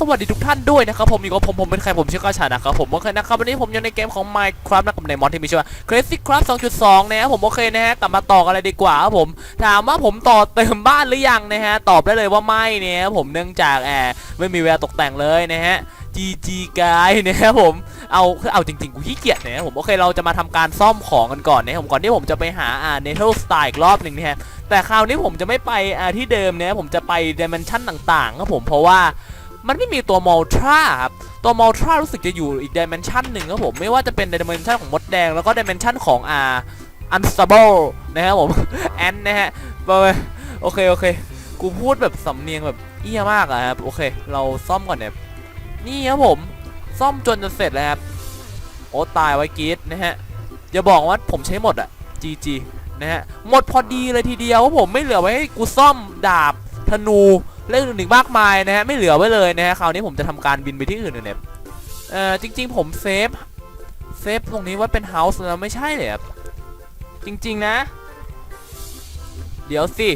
สวัสดีทุกท่านด้วยนะครับผมอยู่กับผมผมเป็นใครผมชื่อก้าชานะครับผมโอเคนะครับวันนี้ผมอยู่ในเกมของ Minecraft นะครับในมอนที่มีชื่อว่า Crazy Craft 2.2 นะครับผมโอเคนะฮะกลับมาต่อกันเลยดีกว่าครับผมถามว่าผมต่อเติมบ้านหรือยังนะฮะตอบได้เลยว่าไม่เนี่ยครับผมเนื่องจากแอบไม่มีเวลาตกแต่งเลยนะฮะ GG กายนะครับผมเอาเอาจริงๆกูขี้เกียจนะครับผมโอเคเราจะมาทำการซ่อมของกันก่อนนะครับผมก่อนที่ผมจะไปหาอ่า Natal Style อีกรอบหนึ่งนะฮะแต่คราวนี้ผมจะไม่ไปอ่าที่เดิมนี่ยผมจะไปดิเมนชันต่างๆครับผมเพราะว่า มันไม่มีตัวมอลทราครับ ตัวมอลทรารู้สึกจะอยู่อีกดิเมนชันหนึ่งครับผม ไม่ว่าจะเป็นดิเมนชันของมดแดง แล้วก็ดิเมนชันของอ่าอันสตาเบิลนะครับผม แอนนะฮะไปโอเคโอเค กูพูดแบบสำเนียงแบบเอี้ยมากอะครับ โอเค เราซ่อมก่อนเนี่ย นี่ครับผม ซ่อมจนจะเสร็จแล้วครับ โอ้ตายไว้กีดนะฮะ อย่าบอกว่าผมใช้หมดอะ GG นะฮะ หมดพอดีเลยทีเดียวว่าผมไม่เหลือไว้ให้กูซ่อมดาบธนู เรื่องอื่นๆมากมายนะฮะไม่เหลือไว้เลยนะฮะคราวนี้ผมจะทำการบินไปที่อื่นเนี่ยเออจริง ๆ ผมเซฟเซฟตรงนี้ว่าเป็นเฮาส์แล้วไม่ใช่เลยครับจริง ๆ นะ เดี๋ยวสิ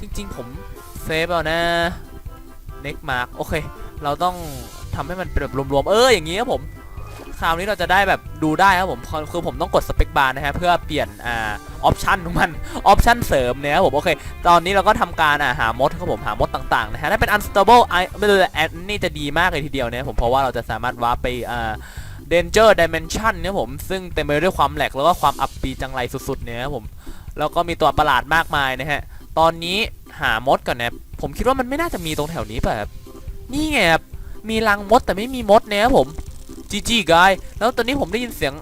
จริง ๆ ผมเซฟเอานะ next mark โอเค เราต้องทำให้มันเป็นแบบรวมๆ เอออย่างนี้ครับผม คราวนี้เราจะได้แบบดูได้ครับผมคือผมต้องกดสเปคบาร์นะฮะเพื่อเปลี่ยนอ่าออปชันของมันออปชันเสริมเนี่ยครับผมโอเค ตอนนี้เราก็ทำการอ่าหามดครับผมหามดต่างๆนะฮะถ้าเป็น unstable ไอไม่เลยแอดนี่จะดีมากเลยทีเดียวเนี่ยผมเพราะว่าเราจะสามารถวาร์ปไปอ่า danger dimension เนี่ยผมซึ่งเต็มไปด้วยความแหลกแล้วก็ความอับปีจังไรสุดๆเนี่ยครับผมแล้วก็มีตัวประหลาดมากมายนะฮะตอนนี้หามดก่อนนะผมคิดว่ามันไม่น่าจะมีตรงแถวนี้ป่ะครับนี่ไงครับมีรังมดแต่ไม่มีมดเนี่ยครับผม จีจีกายแล้วตอนนี้ผมได้ยินเสียง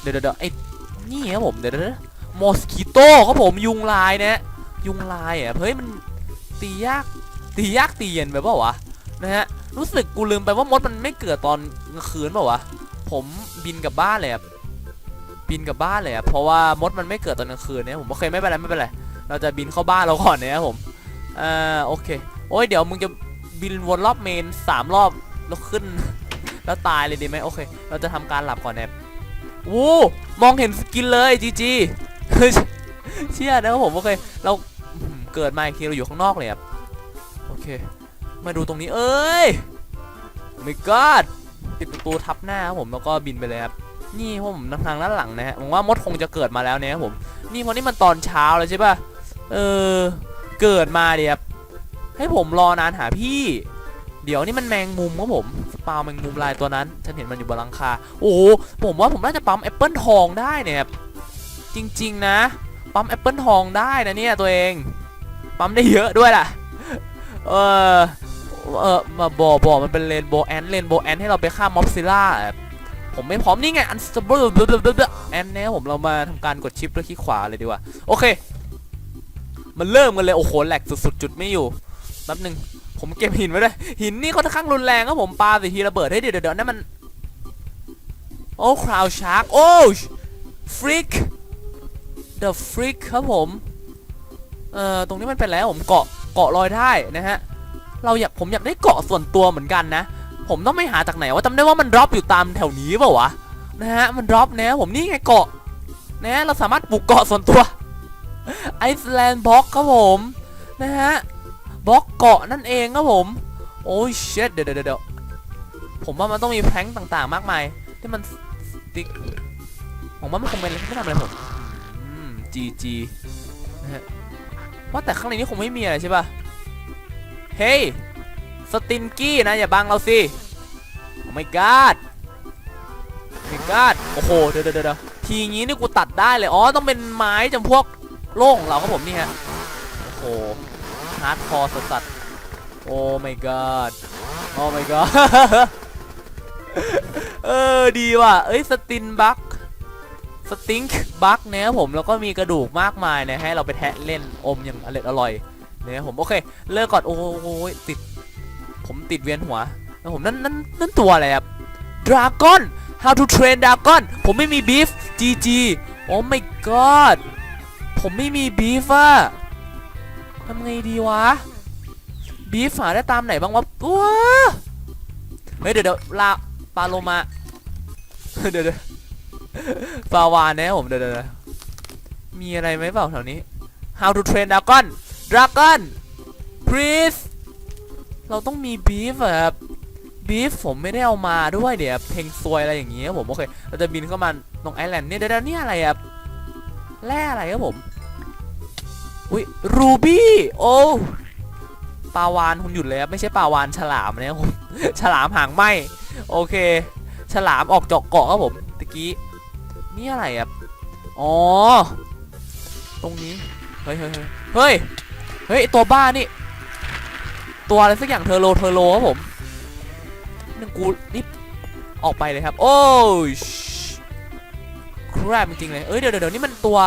เดี๋ยวเดี๋ยวไอ้นี่ครับผมเดี๋ยวเดี๋ยวมอสคิโต้ครับผมยุงลายนะฮะยุงลายอะเฮ้ยมันตียากตียากตีเย็นไปเปล่าวะนะฮะรู้สึกกูลืมไปว่ามดมันไม่เกิดตอนกลางคืนเปล่าวะผมบินกลับบ้านเลยครับบินกลับบ้านเลยครับเพราะว่ามดมันไม่เกิดตอนกลางคืนเนี่ยผมโอเคไม่เป็นไรไม่เป็นไรเราจะบินเข้าบ้านเราก่อนเนี่ยครับผมอ่าโอเคโอ้ยเดี๋ยวมึงจะบินวนรอบเมนสามรอบแล้วขึ้น แล้วตายเลยดีไหมโอเค เราจะทำการหลับก่อนแนบวู้มองเห็นสกินเลยจีจีเชี่ยนะครับผมโอเค เราเกิดมาอีกทีเราอยู่ข้างนอกเลยครับโอเค มาดูตรงนี้เอ้ยไม่กอดปิดประตูทับหน้าครับผมแล้วก็บินไปเลยครับนี่ผมทางด้านหลังนะฮะผมว่ามดคงจะเกิดมาแล้วเนี่ยครับผมนี่เพราะนี่มันตอนเช้าเลยใช่ป่ะเออเกิดมาเดียบให้ผมรอนานหาพี่ ดี๋ยวนี่มันแมงมุมครับผมสปาวแมงมุมลายตัวนั้น ฉันเห็นมันอยู่บนหลังคา โอ้ผมว่าผมน่าจะปั๊มแอปเปิลทองได้เนี่ยครับจริง ๆ นะ ปั๊มแอปเปิลทองได้นะเนี่ยตัวเอง ปั๊มได้เยอะด้วยล่ะ เออเออมาบอบอมันเป็นเลนโบแอนเลนโบแอนให้เราไปฆ่ามอบซิล่าผมไม่พร้อมนี่ไงอันสเตเบิลแอนเนี่ยผมเรามาทำการกดชิปแล้วคลิกขวาเลยดีกว่า โอเค มันเริ่มกันเลย โอ้โหแหลกสุดๆ จุดไม่อยู่แป๊บหนึ่ง ผมเก็บหินไว้เลยหินนี่ค่อนข้างรุนแรงครับผมปาสิทีระเบิดให้เดี๋ยวเดี๋ยวนั่นมัน โอ้คราวชาร์กโอ้ฟริก the freak ครับผมเอ่อตรงนี้มันเป็นแล้วผมเกาะเกาะลอยได้นะฮะเราอยากผมอยากได้เกาะส่วนตัวเหมือนกันนะ ผมต้องไม่หาจากไหนว่าจำได้ว่ามันดรอปอยู่ตามแถวนี้เปล่าวะนะฮะมันดรอปนะผมนี่ไงเกาะนะฮะเราสามารถปลูกเกาะส่วนตัวไอซ์แลนด์บล็อกครับผมนะฮะ บล็อกเกาะนั่นเองครับผม โอ้ยเชดเดี๋ยวเดี๋ยวเดี๋ยวผมว่ามันต้องมีแพร้งต่างๆ มากมายที่มันติ๊กผมว่ามันคงเป็นไม่ทำอะไรผมจีจีนะฮะว่าแต่ข้างในนี้คงไม่มีอะไรใช่ป่ะ เฮ้ยสตินกี้นะ อย่าบังเราสิโอ้ my god my god โอ้โหเดี๋ยวเดี๋ยวเดี๋ยวทีงี้นี่กูตัดได้เลย อ๋อ ต้องเป็นไม้จำพวกโล่งของเราครับผมนี่ฮะ โอ้โห ฮาร์ดคอร์สัสๆโอ้ my god โอ้ my god เออดีว่ะ เอ้ยสตินบัคสติงบัคเนี่ยผมแล้วก็มีกระดูกมากมายนะให้เราไปแทะเล่นอมอย่างอร่อยอร่อยเนี่ยผมโอเค เลิกก่อนโอ้โหติด ผมติดเวียนหัวแล้วผมนั่นนั่นนั่นตัวอะไรครับ Dragon How to train Dragon ผมไม่มี beef GG โอ้ my god ผมไม่มี beef อะ ทำไงดีวะบีฟหาได้ตามไหนบ้างวะว้าเฮ้ยเดี๋ยวเดี๋ยวลาปาโลมาเดี๋ยวเดี๋ยวปาวานนี่ผมเดี๋ยวเดี๋ยวมีอะไรไหมเปล่าแถวนี้ How to train dragon dragon please เราต้องมีบีฟอะครับบีฟผมไม่ได้เอามาด้วยเดี๋ยวเพลงซวยอะไรอย่างเงี้ยผมโอเคเราจะบินเข้ามาตรงไอแลนด์เนี่ยเดี๋ยวๆนี่อะไรครับแร่อะไรครับผม อุ้ยรูบี้โอ้ปลาวานคุณหยุดเลยครับไม่ใช่ปลาวานฉลามนะครับผมฉลามหางไหมโอเค ฉลามออกเจาะเกาะครับผมตะกี้นี่อะไรครับอ๋อตรงนี้เฮ้ยเฮ้ยเฮ้ยเฮ้ยตัวบ้านี่ตัวอะไรสักอย่างเทอร์โลเทอร์โลครับผมนึงกูนี่ออกไปเลยครับ โอ้ยครับจริงๆเลยเอ้ยเดี๋ยวเดี๋ยวเดี๋ยวนี่มันตัว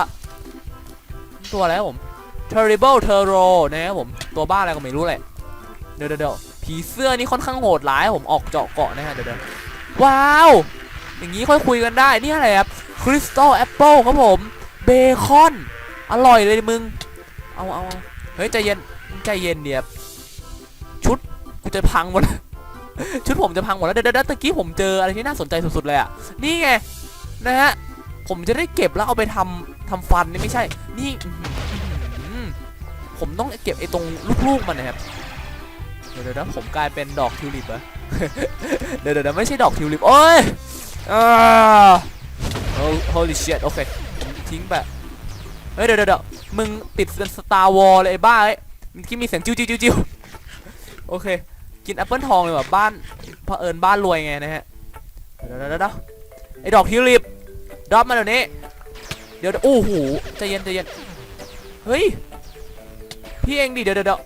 ตัวอะไรครับผม terrible t e r r o นะครับผมตัวบ้าอะไรก็ไม่รู้แหละเดี๋ยวเดี๋ยวผีเสื้อนี่ค่อนข้างโหดร้ายผมออกเจาะเกาะนะฮะเดี๋ยวเดี๋ยวว้าว อย่างนี้ค่อยคุยกันได้ นี่อะไรครับคริสตัลแอปเปิลครับผมเบคอนอร่อยเลยมึง เอาเอาเฮ้ยใจเย็นใจเย็นเดี๋ยวชุดกูจะพังหมดชุดผมจะพังหมดแล้วเดี๋ยวเดี๋ยวตะกี้ผมเจออะไรที่น่าสนใจสุดๆเลยอะนี่ไงนะฮะผมจะได้เก็บแล้วเอาไปทำทำฟันนี่ไม่ใช่ นี่ ผมต้องเก็บไอ้ตรงลูกๆมันนะครับ เดี๋ยวเดี๋ยวผมกลายเป็นดอกทิวลิปเหรอเดี๋ยวเดี๋ยวเดี๋ยวไม่ใช่ดอกทิวลิปโอ้ยอ่า Oh, holy shit โอเคผมทิ้งไปเฮ้ยเดี๋ยวเดี๋ยวเดี๋ยวมึงติดเป็นสตาร์วอลเลยไอ้บ้าเอ้ยเมื่มีเสียงจิ้วจิ้วจิ้วโอเค กินแอปเปิลทองเลยว่ะบ้านเผอิญบ้านรวยไงนะฮะเดี๋ยวเดี๋ยวเดี๋ยวไอ้ดอกทิวลิปดรอปมาเดี๋ยวนี้ เดี๋ยวเดี๋ยวโอ้โหใจเย็นใจเย็นเฮ้ย พี่เองดิเดี๋ยวเดี๋ยว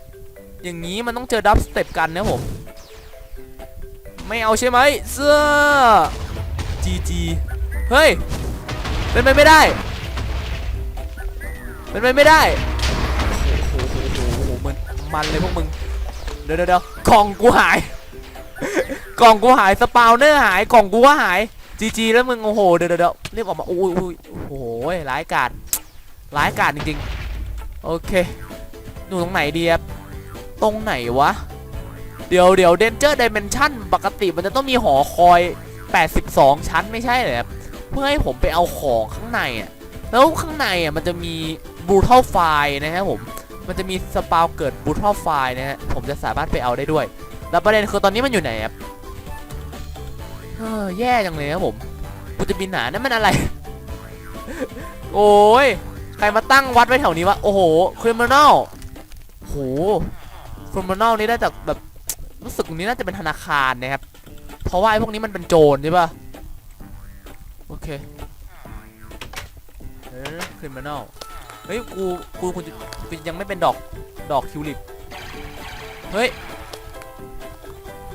อย่างนี้มันต้องเจอดับสเต็ปกันนะผม ไม่เอาใช่ไหมเสื้อจีจีเฮ้ย เป็นไปไม่ได้ เป็นไปไม่ได้ โอ้โหโอ้โหโอ้โหมันมันเลยพวกมึง เดี๋ยวเดี๋ยวกล่องกูหาย กล่องกูหายสปาวเนอร์หายกล่องกูก็หายจีจีแล้วมึงโอ้โหเดี๋ยวเดี๋ยวเดี๋ยวรีบออกมาอุ้ยอุ้ยโอ้โหร้ายกาจร้ายกาจจริงๆ โอเค อยู่ตรงไหนดีครับตรงไหนวะ เดี๋ยวเดี๋ยวเดนเจอร์ดิเมนชั่นปกติมันจะต้องมีหอคอย 82 ชั้นไม่ใช่เหรอครับเพื่อให้ผมไปเอาของข้างในอะแล้วข้างในอะมันจะมีบูทัลไฟนะครับผมมันจะมีสปาวเกิดบูทอลไฟนะฮะผมจะสามารถไปเอาได้ด้วย แล้วประเด็นคือตอนนี้มันอยู่ไหนครับเออแย่จังเลยครับผมกูจะบินหนานั่นมันอะไร โอ้ยใครมาตั้งวัดไว้แถวนี้วะโอ้โหคริมินอล โหคริมินอลนี่ได้จากแบบรู้สึกตรงนี้น่าจะเป็นธนาคารนะครับ เพราะว่าไอ้พวกนี้มันเป็นโจรใช่ปะโอเคเออคริมินอลเฮ้ยกูกูกูจะยังไม่เป็นดอกดอกทิวลิปเฮ้ย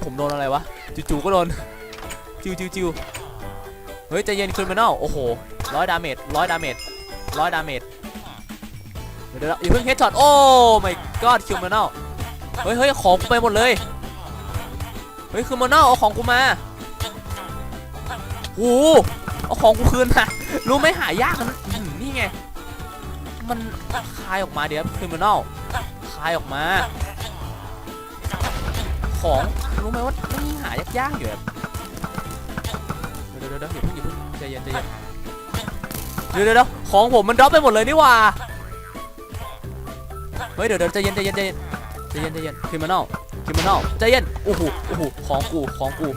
ผมโดนอะไรวะจู่ๆก็โดนจิวจิวจิวเฮ้ยใจเย็นคริมินอลโอ้โหร้อยดาเมจร้อยดาเมจร้อยดาเมจ ดี๋ยวเดี๋ยวอย่าเพิ่งเฮดช็อตโอ้ my god คริมินอลเฮ้ยเฮ้ยของกูไปหมดเลย เฮ้ยคริมินอลเอาของกูมาโอ้โหเอาของกูคืนมารู้ไหมหายากนะอื้อหือนี่ไง มันคายออกมาเดี๋ยวคริมินอลคายออกมา ของรู้ไหมว่านี่หายากๆอยู่แบบเดี๋ยวเดี๋ยวเดี๋ยวอย่าเพิ่งอย่าเพิ่งใจเย็นใจเย็นเดี๋ยวเดี๋ยวของผมมันดรอปไปหมดเลยนี่ว่า เฮ้ยเดี๋ยวเดี๋ยวใจเย็นใจเย็นใจเย็นใจเย็นใจเย็นคิมินอลคิมินอลใจเย็นโอ้โหโอ้โหของกูของกู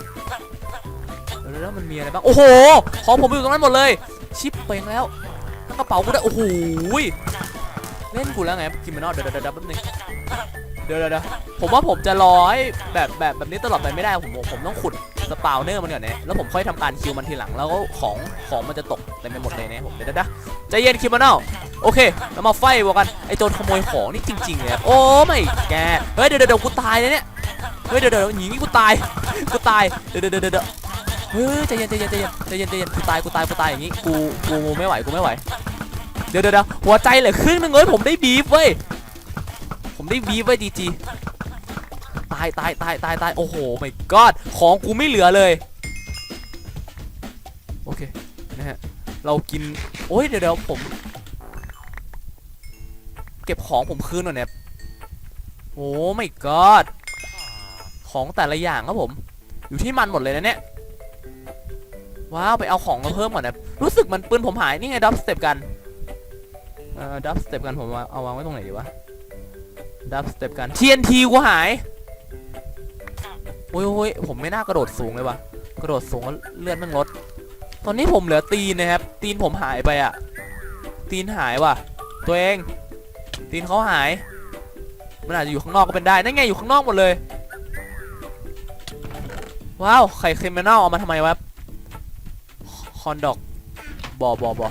เดี๋ยวมันมีอะไรบ้างโอ้โหของผมอยู่ตรงนั้นหมดเลยชิปเป่งแล้วกระเป๋ากูได้วโอ้โหเล่นกูแล้วไงคิมมานอเดี๋ยวเดี๋ยวเดี๋ยวแป๊บนึงเดี๋ยวเดี๋ยวผมว่าผมจะรอให้แบบแบบแบบนี้ตลอดไปไม่ได้ผมผมต้องขุดสปาวเนอร์มันก่อนเนี่ยแล้วผมค่อยทำการคิวมันทีหลังแล้วก็ของของมันจะตกเต็มไปหมดเลยนะผมเดี๋ยวเดี๋ยวเดี๋ยวใจเย็นคิมมานอ โอเคแล้วมาไฟบวกกันไอโจรขโมยของนี่จริงๆเลยโอ้ไม่แกเฮ้ยเดี๋ยวเดี๋ยวกูตายเลยเนี่ยเฮ้ยเดี๋ยวเดี๋ยวหนีนี่กูตายกูตายเดี๋ยวเดี๋ยวเดี๋ยวเฮ้ยใจเย็นใจเย็นใจเย็นใจเย็นใจเย็นกูตายกูตายกูตายอย่างงี้กูกูไม่ไหวกูไม่ไหวเดี๋ยวเดี๋ยวหัวใจเหลือครึ่งนึงเว้ยผมได้บีฟเว้ยผมได้บีฟเว้ยจีจีตายตายตายตายตายโอ้โหไม่กอดของกูไม่เหลือเลยโอเคนะฮะเรากินโอ้ยเดี๋ยวเดี๋ยวผม เก็บของผมคืนหน่อยเนี่ยโอ้ไม่กอดของแต่ละอย่างครับผม อยู่ที่มันหมดเลยนะเนี่ยว้าวไปเอาของมาเพิ่มก่อนนะรู้สึกมันปืนผมหายนี่ไงดับสเต็ปกันเอ่อดับสเต็ปกันผมเอาวางไว้ตรงไหนดีวะดับสเต็ปกัน TNT กูหายโอ้ยโอ้ยผมไม่น่ากระโดดสูงเลยวะกระโดดสูงแล้วเลื่อนมันลดตอนนี้ผมเหลือตีนนะครับ ตีนผมหายไปอะตีนหายว่ะ ตัวเอง ตีนเขาหาย มันอาจจะอยู่ข้างนอกก็เป็นได้ นั่นไงอยู่ข้างนอกหมดเลย ว้าว ไข่ครีมเมนอลเอามาทำไมวะ คอนดอก บอบอบอ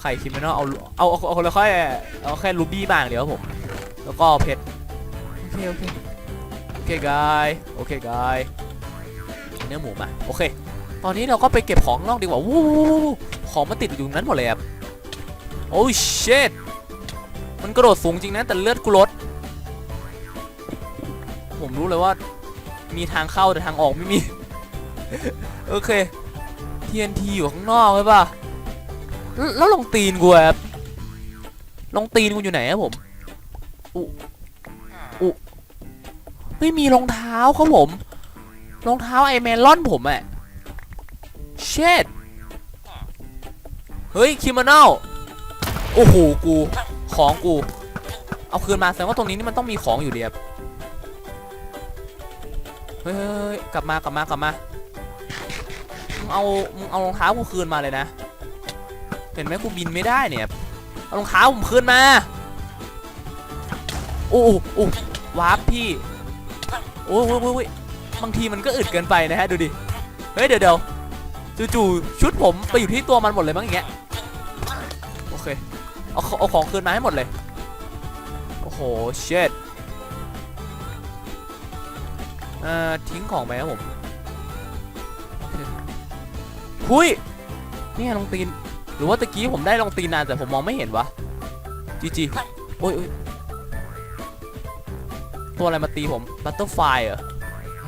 ไข่ครีมเมนอลเอา เอา เอาเอาเลยค่อยเอาแค่รูบี้บางเดียวครับผม แล้วก็เพชร โอเค โอเค โอเคกายโอเคกายเนื้อหมูมา โอเค ตอนนี้เราก็ไปเก็บของข้างนอกดีกว่า วู้วู้วู้วู้ของมันติดอยู่ตรงนั้นหมดเลยครับโอ้เชด มันกระโดดสูงจริงนะแต่เลือดกูลด ผมรู้เลยว่า มีทางเข้าแต่ทางออกไม่มี โอเค TNT อยู่ข้างนอกใช่ปะแล้วลงตีนกูอบลงตีนกูอยู่ไหนครับผม อุอุไม่มีรองเท้าครับผม รองเท้าไอแมลอนผมอะเชดเฮ้ยคิมานอลโอ้โห กู ของกู เอาคืนมาแสดงว่าตรงนี้นี่มันต้องมีของอยู่เดียบเฮ้ยกลับมากลับมากลับมามึงเอามึงเอารองเท้ากูคืนมาเลยนะ เห็นไหมกูบินไม่ได้เนี่ยเอารองเท้าผมคืนมาโอ้โหโอ้วาร์ปพี่โอ้ยโอ้ยบางทีมันก็อึดเกินไปนะฮะดูดิเฮ้ยเดี๋ยวเดี๋ยวจู่ๆชุดผมไปอยู่ที่ตัวมันหมดเลยมั้งอย่างเงี้ย เอาเอาของคืนมาให้หมดเลย โอ้โห เช็ดเอ่อทิ้งของไปครับผมหุยนี่ไงลงตีน หรือว่าตะกี้ผมได้ลงตีนนานแต่ผมมองไม่เห็นวะ จีจีโอ้ยตัวอะไรมาตีผม บัตเตอร์ไฟเหรอ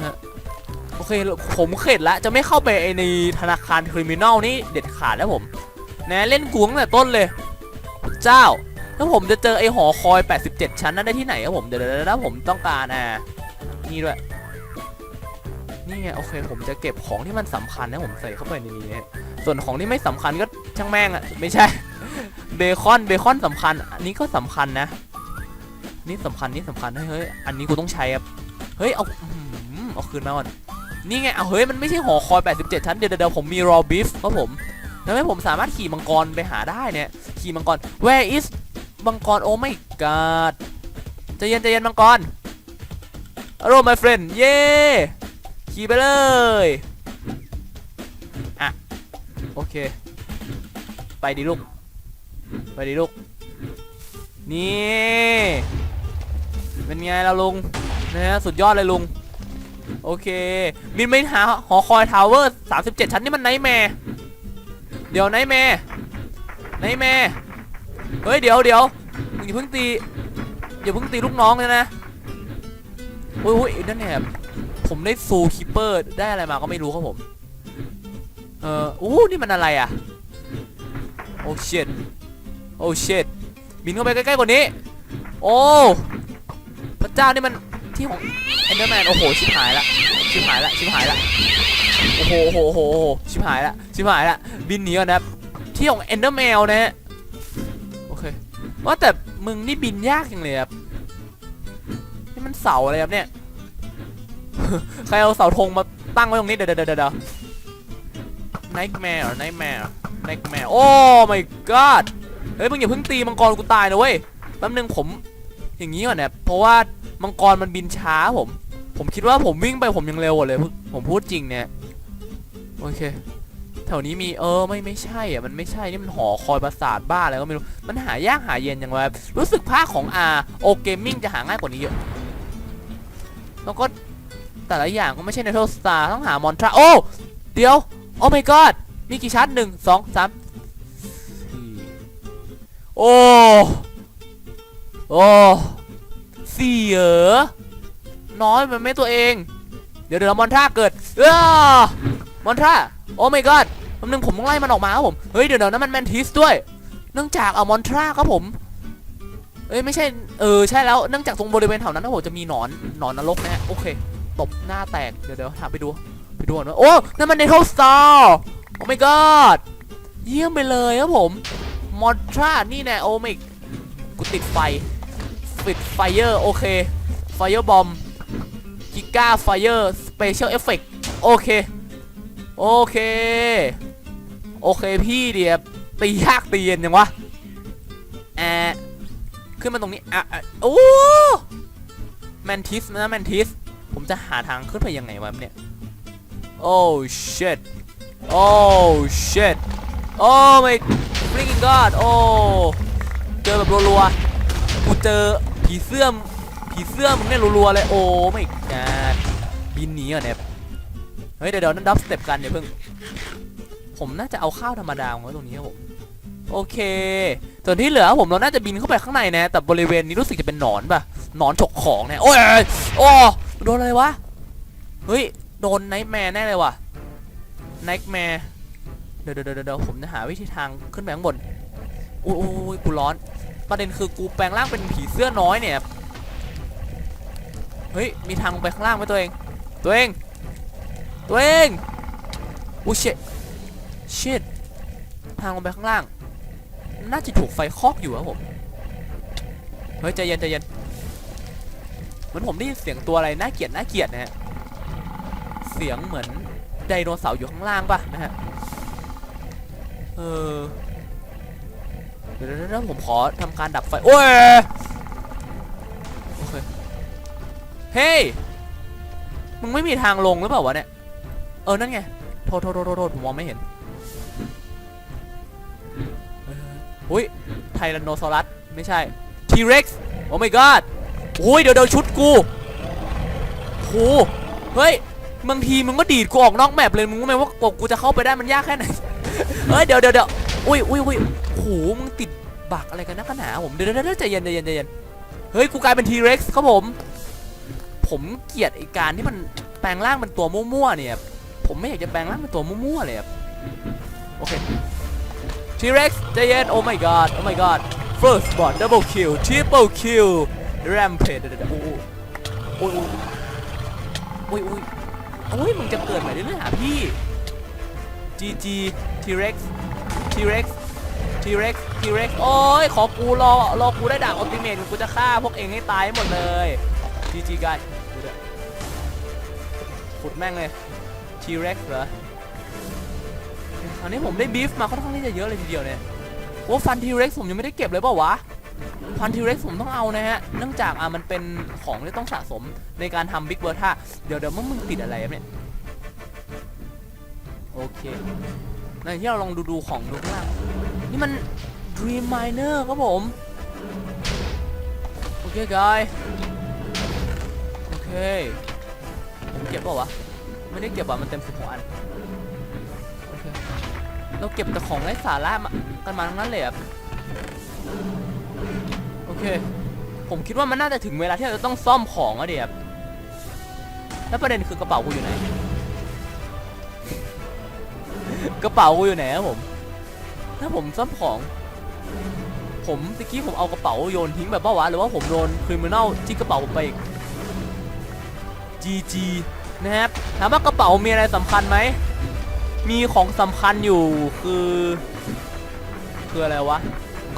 ฮะโอเค ผมเข็ดละจะไม่เข้าไปในธนาคารคริมินอลนี่เด็ดขาดแล้วผมนะเล่นกูตั้งแต่ต้นเลย เจ้าถ้าผมจะเจอไอ้หอคอย 87 ชั้นนั้นได้ที่ไหนครับผมเดี๋ยวเดี๋ยวผมต้องการอ่านี่ด้วยนี่ไงโอเคผมจะเก็บของที่มันสำคัญนะผมใส่เข้าไปในนี้ส่วนของที่ไม่สำคัญก็ช่างแม่งอะไม่ใช่เบคอนเบคอนสำคัญ อันนี้ก็สำคัญนะ นี่สำคัญนี่สำคัญเฮ้ยเอันนี้กูต้องใช้ครับเฮ้ยเอาเอาคืนมาก่อนนี่ไงเอาเฮ้ยมันไม่ใช่หอคอย 87 ชั้นเดี๋ยวเดี๋ยวผมมีรอบิฟครับผม ทำให้ผมสามารถขี่มังกรไปหาได้เนี่ย ขี่มังกร where is มังกร โอ้ไม่กาดใจเย็นใจเย็นมังกร hello my friend เย้ขี่ไปเลยอะโอเค ไปดิลูก ไปดิลูก นี่ เป็นไงล่ะลุงนะฮะสุดยอดเลยลุง โอเคบินไปหาหอคอยทาวเวอร์ 37 ชั้นนี่มันไนท์แมร์ เดี๋ยวไนท์แมร์ไนท์แมร์เฮ้ยเดี๋ยวเดี๋ยวมึงอย่าเพิ่งตีอย่าเพิ่งตีลูกน้องเลยนะโอ้ยโอ้ยนั่นแหละผมได้ซูคิปเปอร์ได้อะไรมาก็ไม่รู้ครับผม เออโอ้นี่มันอะไรอะ โอ้ shit โอ้ shit บินเข้าไปใกล้ๆกว่านี้ โอ้พระเจ้านี่มันที่ของ Enderman โอ้โห ชิบหายละ ชิบหายละ ชิบหายละ โอ้โหโอ้โหโหชิบหายละชิบหายละบินหนีก่อนนะที่ของ Enderman นะฮะโอเคว่าแต่มึงนี่บินยากจังเลยครับนี่มันเสาอะไรครับเนี่ยใครเอาเสาธงมาตั้งไว้ตรงนี้เดี๋ยวเดี๋ยวเดี๋ยวเดี๋ยว Nightmare Nightmare Nightmare โอ้ my god เฮ้ยมึงอย่าเพิ่งตีมังกรกูตายนะเว้ยแป๊บนึงผมอย่างนี้ก่อนเนี่ยเพราะว่ามังกรมันบินช้าผม ผมคิดว่าผมวิ่งไปผมยังเร็วกว่าเลย ผมพูดจริงเนี่ย โอเค แถวนี้มีเออไม่ไม่ใช่อะมันไม่ใช่นี่มันหอคอยประสาทบ้าอะไรก็ไม่รู้ มันหายากหาเย็นอย่างไรรู้สึกภาคของ R O Gaming จะหาง่ายกว่านี้เยอะแล้วก็แต่ละอย่างก็ไม่ใช่ในเทลสตาร์ต้องหามอนทราโอ้เดี๋ยวโอ้ my god มีกี่ชั้นหนึ่งสองสามสี่โอ้ โอ้สี่เหรอน้อยมันไม่ตัวเอง เดี๋ยวเดี๋ยวมอนท่าเกิดเออ มอนท่าโอ้ my god แป๊บนึงผมต้องไล่มันออกมาครับผม เฮ้ย เดี๋ยวเดี๋ยวนั้นมันแมนทิสด้วย เนื่องจากเอามอนทราครับผมเอ้ยไม่ใช่เออใช่แล้วเนื่องจากตรงบริเวณแถวนั้นนะผมจะมีหนอนหนอนนรกนะฮะโอเคตบหน้าแตกเดี๋ยวเดี๋ยวถาไปดูไปดูก่อนว่าโอ้นั่นมันเนเธอร์สตาร์โอ้ my god เยี่ยมไปเลยครับผมมอนทรานี่แน่โอ้ไม่กูติดไฟปิดไฟเออร์โอเคไฟเออร์บอมกิก้าไฟเออร์สเป special effect โอเค โอเค โอเคพี่เดียบตียากตีเย็นยังวะแอะขึ้นมาตรงนี้อะอะโอ้แมนทิสนะแมนทิส ผมจะหาทางขึ้นไปยังไงวะเนี่ยโอ้ shit โอ้ shit โอ้ my freaking god โอ้เจอแบบรัวๆกูเจอผีเสื้อมผีเสื้อมึงเนี่ยรัวๆเลยโอ้ไม่กาดบินหนีเหรอเนี่ย ฮ้ยเดี๋ยวเดี๋ยวนั่นดับสเต็ปกันอย่าเพิ่ง ผมน่าจะเอาข้าวธรรมดาไว้ตรงนี้ครับผมโอเค ส่วนที่เหลือผมเราน่าจะบินเข้าไปข้างในนะ แต่บริเวณนี้รู้สึกจะเป็นหนอนป่ะหนอนฉกของเนี่ยโอ้ยโอ้โดนอะไรวะ เฮ้ย โดนไนท์แมร์แน่เลยว่ะไนท์แมร์เดี๋ยวเดี๋ยวเดี๋ยวเดี๋ยวผมจะหาวิธีทางขึ้นไปข้างบนโอ้โอ้ยกูร้อน ประเด็นคือกูแปลงร่างเป็นผีเสื้อน้อยเนี่ย เฮ้ย มีทางลงไปข้างล่างไหมตัวเอง ตัวเอง ตัวเองอู้ชิตชิตทางลงไปข้างล่าง น่าจะถูกไฟคอกอยู่ครับผม เฮ้ยใจเย็นใจเย็น เหมือนผมได้ยินเสียงตัวอะไรน่าเกลียดน่าเกลียดนะฮะ เสียงเหมือนไดโนเสาร์อยู่ข้างล่างป่ะนะฮะ เออเดี๋ยวเดี๋ยวเดี๋ยวผมขอทำการดับไฟ โอ้ย โอเค เฮ้ย มึงไม่มีทางลงหรือเปล่าวะเนี่ย เออ นั่นไงโทษโทษโทษโทษโทษผมมองไม่เห็นอุ้ย ไทแรนโนซอรัส ไม่ใช่ ทีเร็กซ์ โอ้ my god โอ้ย เดี๋ยวเดี๋ยวชุดกูโหเฮ้ย บางทีมึงก็ดีดกูออกนอกแมปเลย มึงรู้ไหมว่ากกูจะเข้าไปได้มันยากแค่ไหน เฮ้ย เดี๋ยวเดี๋ยวเดี๋ยวอุ้ยอุ้ยอุ้ยโอ้โหมึงติดบักอะไรกันนักหนาผมเดี๋ยวเดี๋ยวเดี๋ยวใจเย็นใจเย็นใจเย็น เฮ้ย กูกลายเป็นทีเร็กซ์ครับผม ผมเกลียดไอการที่มันแปลงร่างเป็นตัวมั่วๆเนี่ย ผมไม่อยากจะแปลงร่างเป็นตัวมั่วๆเลยครับโอเค T-Rex ใจเย็น oh my god oh my god first blood double kill triple kill rampage เดี๋ยวเดี๋ยวโอ้โหโอ้ยโอ้ยโอ้ยโอ้ยมึงจะเกิดใหม่เรื่อยๆหาพี่ GG T-Rex T-Rex T-Rex T-Rex โอ้ย ขอกูรอ รอกูได้ดาบอัลติเมทกูจะฆ่าพวกเองให้ตายหมดเลย GG กันดูดิขุดแม่งเลย T-Rex เหรอคราวนี้ผมได้บีฟมาค่อนข้างที่จะเยอะเลยทีเดียวเนี่ยโอ้ฟัน T-Rex ผมยังไม่ได้เก็บเลยเปล่าวะฟัน T-Rex ผมต้องเอานะฮะเนื่องจากอะมันเป็นของที่ต้องสะสมในการทำบิ๊กเบอร์ท่าเดี๋ยวเดี๋ยวมึงมึงติดอะไรเนี่ยโอเคในที่เราลองดูดูของดูข้างล่างนี่มัน Dream Miner ครับผม โอเคกายโอเคผมเก็บเปล่าวะ ไม่ได้เก็บอะมันเต็มสิบหกอันโอเคเราเก็บแต่ของไร้สาระกันมาทั้งนั้นเลยอะโอเค ผมคิดว่ามันน่าจะถึงเวลาที่เราจะต้องซ่อมของอะเดียบแล้วประเด็นคือกระเป๋ากูอยู่ไหน กระเป๋ากูอยู่ไหนครับผม ถ้าผมซ่อมของ ผมตะกี้ผมเอากระเป๋าโยนทิ้งแบบว่าวะหรือว่าผมโดนคริมินัลที่กระเป๋าผมไปอีก GG นะครับถามว่ากระเป๋ามีอะไรสำคัญไหมมีของสำคัญอยู่คือคืออะไรวะ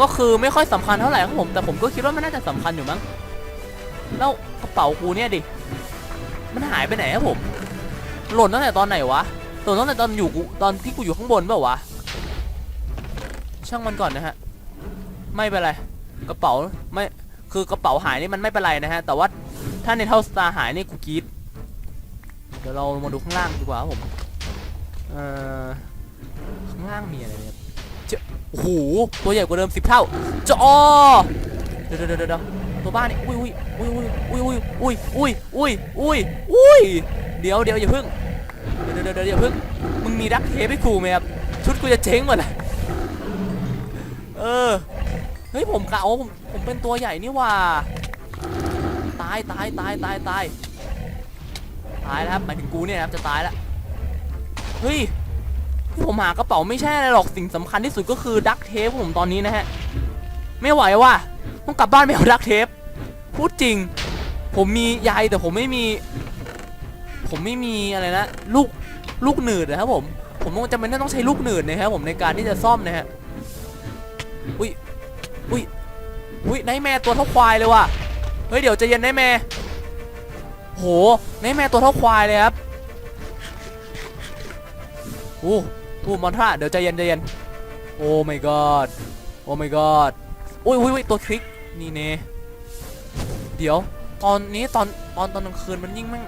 ก็คือไม่ค่อยสำคัญเท่าไหร่ครับผม แต่ผมก็คิดว่ามันน่าจะสำคัญอยู่มั้งแล้วกระเป๋ากูเนี่ยดิมันหายไปไหนครับผม หล่นตั้งแต่ตอนไหนวะหล่นตั้งแต่ตอนอยู่กูตอนที่กูอยู่ข้างบนเปล่าวะช่างมันก่อนนะฮะไม่เป็นไรกระเป๋าไม่คือกระเป๋าหายนี่มันไม่เป็นไรนะฮะแต่ว่าถ้าในเท่าสตาร์หายนี่กูกรีด เดี๋ยวเรามาดูข้างล่างดีกว่าครับผม เอ่อ ข้างล่างมีอะไรเนี่ยเจ้าโอ้โห ตัวใหญ่กว่าเดิมสิบเท่าจอเดี๋ยวเดี๋ยวเดี๋ยวเดี๋ยวตัวบ้านนี่ อุ้ยอุ้ยอุ้ยอุ้ยอุ้ยอุ้ยอุ้ยอุ้ยอุ้ยอุ้ยเดี๋ยวเดี๋ยวอย่าเพิ่ง เดี๋ยวเดี๋ยวอย่าเพิ่ง มึงมีดักเทปให้กูไหมครับ ชุดกูจะเจ๊งหมดเลยเออ เฮ้ยผมกะว่าผมผมเป็นตัวใหญ่นี่ว่า ตายตายตายตายตาย ตายแล้วครับหมายถึงกูเนี่ยครับจะตายแล้วเฮ้ยที่ผมหากระเป๋าไม่ใช่อะไรหรอกสิ่งสำคัญที่สุดก็คือดักเทปผมตอนนี้นะฮะไม่ไหวว่ะต้องกลับบ้านไปเอาดักเทปพูดจริง ผมมีใยแต่ผมไม่มี ผมไม่มีอะไรนะลูกลูกหนืดนะครับผมผมต้องจำเป็นต้องใช้ลูกหนืดนะครับผมในการที่จะซ่อมนะฮะอุ้ยอุ้ยอุ้ยไนแม่ตัวเท่าควายเลยว่ะเฮ้ยเดี๋ยวจะเย็นไนแม่ โหนท์แม่ตัวเท่าควายเลยครับอู้อู้มอนทราเดี๋ยวใจเย็นใจเย็นโอ้ my god โอ้ my god อุ้ยอุ้ยตัวทริกนี่เน่เดี๋ยวตอนนี้ตอนตอนตอนกลางคืนมันยิ่งม่ง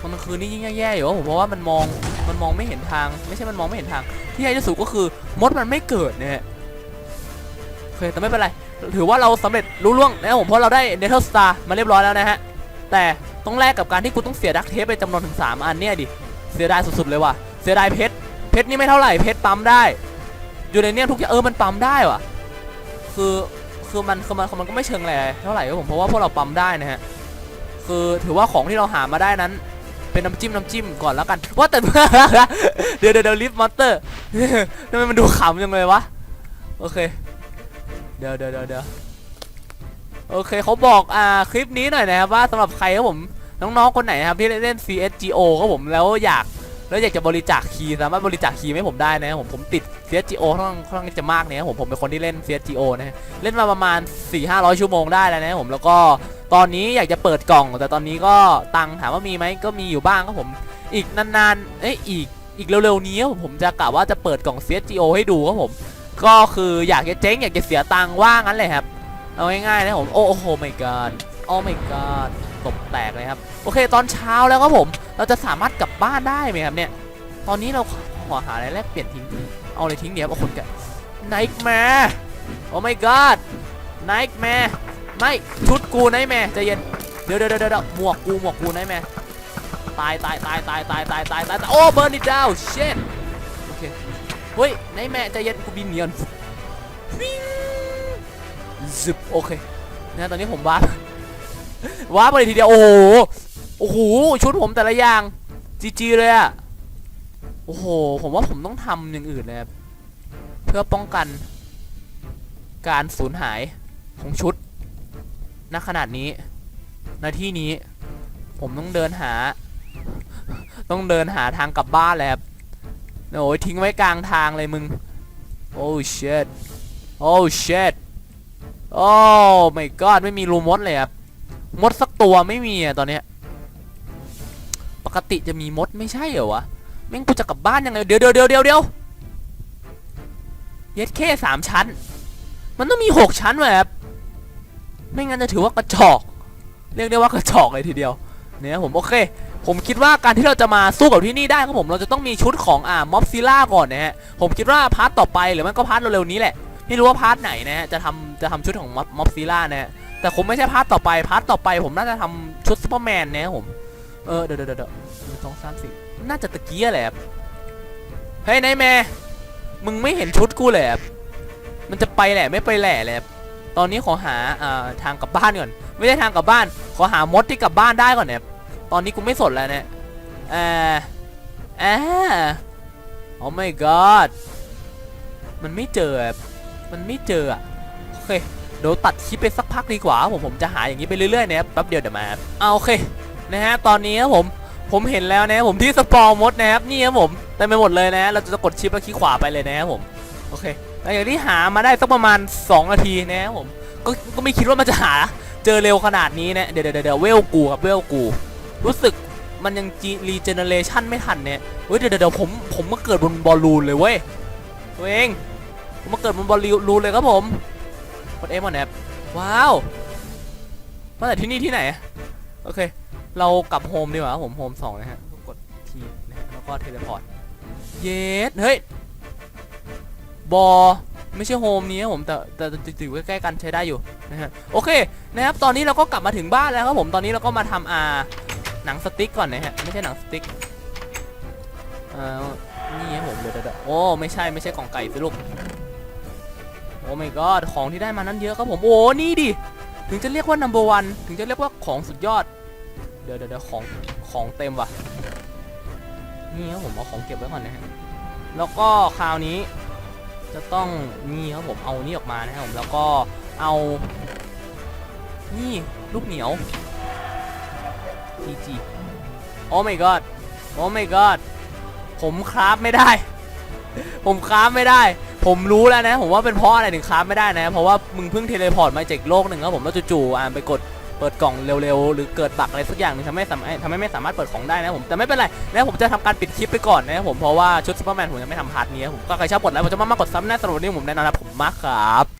ตอนกลางคืนนี่ยิ่งแย่ๆอยู่ผมเพราะว่ามันมองมันมองไม่เห็นทาง ไม่ใช่มันมองไม่เห็นทาง ที่ใหญ่ที่สุดก็คือมดมันไม่เกิดเนี่ยโอเคแต่ไม่เป็นไร ถือว่าเราสำเร็จรู้ล่วงนะครับผมเพราะเราได้เนเธอร์สตาร์มาเรียบร้อยแล้วนะฮะ แต่ต้องแลกกับการที่กูต้องเสียดักเทปไปจำนวนถึง 3 อันเนี่ยดิ เสียดายสุดๆเลยว่ะ เสียดายเพชร เพชรนี่ไม่เท่าไหร่ เพชรปั๊มได้ยูเรเนียมทุกอย่างเออมันปั๊มได้ว่ะ คือคือมันคือมันคือมันก็ไม่เชิงอะไรเท่าไหร่ครับผมเพราะว่าพวกเราปั๊มได้นะฮะ คือถือว่าของที่เราหามาได้นั้น เป็นน้ำจิ้มน้ำจิ้มก่อนแล้วกัน ว่าแต่เดี๋ยวเดี๋ยวเดี๋ยวลิฟต์มอนเตอร์ทำไมมันดูขำจังเลยวะ โอเค เดี๋ยวเดี๋ยวเดี๋ยว โอเคเขาบอกอ่าคลิปนี้หน่อยนะครับว่าสำหรับใครครับผมน้องๆคนไหนครับที่เล่น CSGO ครับผมแล้วอยากแล้วอยากจะบริจาคคีย์สามารถบริจาคคีย์ให้ผมได้นะครับผมผมติด CSGO ค่อนข้างค่อนข้างจะมากเนี่ยครับผมผมเป็นคนที่เล่น CSGO นะเล่นมาประมาณ 4-500 ชั่วโมงได้แล้วนะผมแล้วก็ตอนนี้อยากจะเปิดกล่อง แต่ตอนนี้ก็ตังค์ถามว่ามีไหมก็มีอยู่บ้างครับผมอีกนานๆเอ้ยอีกอีกเร็วๆนี้ผมผมจะกะว่าจะเปิดกล่อง CSGO ให้ดูครับผม ก็คืออยากจะเจ๊งอยากจะเสียตังค์ว่างั้นเลยครับ เอาง่ายๆนะผม โอ้โหไม่ก d โอ้ไม่ก d ตบแตกเลยครับ โอเคตอนเช้าแล้วครับผม เราจะสามารถกลับบ้านได้ไหมครับเนี่ย ตอนนี้เราขอหาอะไรแลกเปลี่ยนทิ้ง เอาอะไรทิ้งเดี๋ยวเอาคนกันไนท์แมร์โอ้ไม่ก d ไนท์แมร์ไม่ชุดกูไนท์แมร์ใจเย็น เดี๋ยวเดี๋ยวเดี๋ยวหมวกกูหมวกกูไนท์แมร์ตายตายตายตายตายตายตายตายโอ้เบิร์นดิดาวเช่นโอเคเฮ้ยไนท์แมร์ใจเย็นกูบินเนียน ซึบโอเคนะตอนนี้ผมว้าร์ปว้าร์ปไปเลยทีเดียว โอ้โหโอ้โหชุดผมแต่ละอย่างจีจีเลยอะโอ้โห ผมว่าผมต้องทำอย่างอื่นเลยครับเพื่อป้องกัน การสูญหายของชุดณขนาดนี้ณที่นี้ ผมต้องเดินหา ต้องเดินหาทางกลับบ้านแล้วโอ้ยทิ้งไว้กลางทางเลยมึง โอ้ shit โอ้ shit โอ้ my god ไม่มีรูมดเลยครับมดสักตัวไม่มีอะตอนเนี้ยปกติจะมีมดไม่ใช่เหรอวะแม่งกูจะกลับบ้านยังไงเดี๋ยวเดี๋ยวเดี๋ยวเดี๋ยวเดี๋ยวเย็ดแค่สามชั้น มันต้องมีหกชั้นเว้ยครับไม่งั้นจะถือว่ากระจอก เรียกได้ว่ากระจอกเลยทีเดียว เนี่ยผมโอเค ผมคิดว่าการที่เราจะมาสู้กับที่นี่ได้ครับผมเราจะต้องมีชุดของอ่าม็อบซิล่าก่อนนะฮะผมคิดว่าพาร์ทต่อไปหรือมันก็พาร์ทเร็วๆนี้แหละ ไม่รู้ว่าพาร์ทไหนนะฮะจะทำจะทำชุดของม็อบม็อบซิล่านะฮะแต่คงไม่ใช่พาร์ทต่อไปพาร์ทต่อไปผมน่าจะทำชุดซูเปอร์แมนนะครับผมเออเดี๋ยวเดี๋ยวเดี๋ยวสองสามสี่น่าจะตะกี้แหละเฮ้ยนายแม่มึงไม่เห็นชุดกูเลยมันจะไปแหละไม่ไปแหละเลยตอนนี้ขอหาอ่าทางกลับบ้านก่อน ไม่ใช่ทางกลับบ้าน ขอหามดที่กลับบ้านได้ก่อนเนี่ยตอนนี้กูไม่สนแล้วเนี่ยเอ่าอ่าโอ้ my god มันไม่เจอ มันไม่เจออะโอเคเดี๋ยวตัดคลิปไปสักพักดีกว่าผมผมจะหาอย่างนี้ไปเรื่อยๆนะครับแป๊บเดียวเดี๋ยวมาครับเอาโอเคนะฮะตอนนี้ครับผมผมเห็นแล้วนะผมที่สปอร์มดนะครับนี่ครับผมเต็มไปหมดเลยนะเราจะกดชิปแล้วคลิกขวาไปเลยนะครับผมโอเคหลังจากที่หามาได้สักประมาณ 2 นาทีนะครับผมก็ก็ไม่คิดว่ามันจะหาเจอเร็วขนาดนี้นะเดี๋ยวเดี๋ยวเดี๋ยวเวลกูครับเวลกู รู้สึกมันยังรีเจเนเรชันไม่ทันเนี่ยเฮ้ยเดี๋ยวเดี๋ยวผมผมมาเกิดบนบอลลูนเลยเว้ยตัวเอง ผมมาเกิดบนบอลลูนเลยครับผมกดเอ็มก่อนแอบว้าวว่าแต่ที่นี่ที่ไหน โอเค เรากลับโฮมดีกว่าผมโฮมสองนะฮะกดทีนะฮะแล้วก็เทเลพอร์ตเยสเฮ้ยบอไม่ใช่โฮมนี้ครับผมแต่แต่ต่อยู่ใกล้ๆกันใช้ได้อยู่นะฮะโอเคนะครับตอนนี้เราก็กลับมาถึงบ้านแล้วครับผมตอนนี้เราก็มาทำอาหนังสติ๊กก่อนนะฮะไม่ใช่หนังสติ๊กเอ่อนี่ครับผมเดี๋ยวเดี๋ยวโอ้ไม่ใช่ไม่ใช่กล่องไก่สิลูก อ้ my god ของที่ได้มานั้นเยอะครับผม โอ้นี่ดิ ถึงจะเรียกว่า number one ถึงจะเรียกว่าของสุดยอดเดี๋ยวเดี๋ยวเดี๋ยวของของเต็มว่ะ นี่ครับผมเอาของเก็บไว้ก่อนนะฮะ แล้วก็คราวนี้จะต้องนี่ครับผมเอานี่ออกมานะครับผมแล้วก็เอา นี่ลูกเหนียว GG โอ้ my god โอ้ my god ผมคราฟไม่ได้ ผมคราฟไม่ได้ ผมรู้แล้วนะ ผมว่าเป็นเพราะอะไรถึงคราฟไม่ได้นะ เพราะว่ามึงเพิ่งเทเลพอร์ตมาจากโลกหนึ่งครับผมแล้วจู่ๆอ่านไปกดเปิดกล่องเร็วๆ หรือเกิดบั๊กอะไรสักอย่างหนึงทำให้สามารถทำให้ไม่สามารถเปิดของได้นะผมแต่ไม่เป็นไรนะผมจะทำการปิดคลิปไปก่อนนะครับผมเพราะว่าชุดซูเปอร์แมนผมยังไม่ทำพาร์ทนี้ผมก็ใครชอบกดไลค์ผมจะมากกดซับหน้าสำหรับวันนี้ผมแนะนำนะผมมากครับ